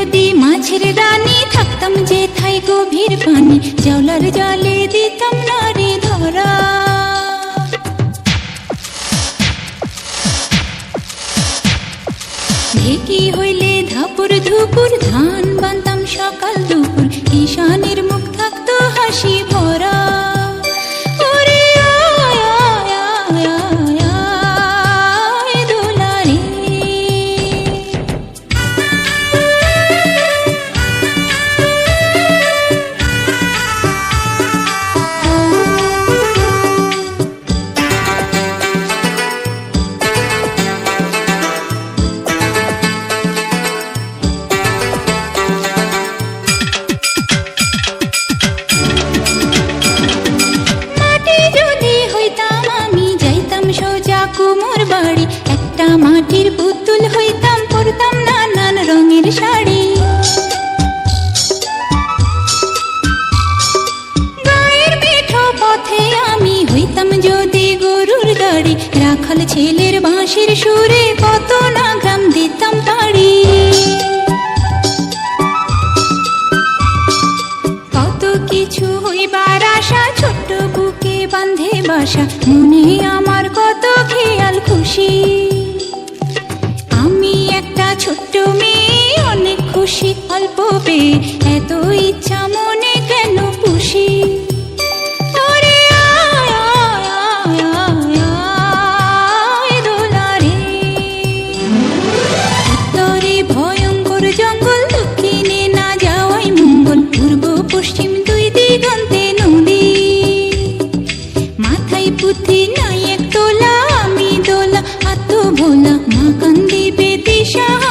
যদি মাছের রানী, থাকতাম যে থাই গভীর পানি। জলার জলে দিতাম নারী ধরা। ঢেকি হইলে ধাপুর ধুপুর ধান বানতাম সকাল দুপুর। মাটির পুতুল হইতাম পরতাম নানান রঙের শাড়ি। গায়ের মেঠো পথে আমি হইতাম যদি গরুর গাড়ি রাখাল ছেলের বাঁশির সুরে কত না গ্রাম দিতাম তাড়ি কত কিছু হইবার আশা, ছোট্ট বুকে বাঁধে বাসা, মনে আমার কত খেয়াল খুশি। গল্প এত ইচ্ছা মনে কেন পুষি? পশ্চিম নদী। মাথায় নাই এক তোলা, আমি দোলা আত্ম ভোলা মা কান্দিবে দিশা।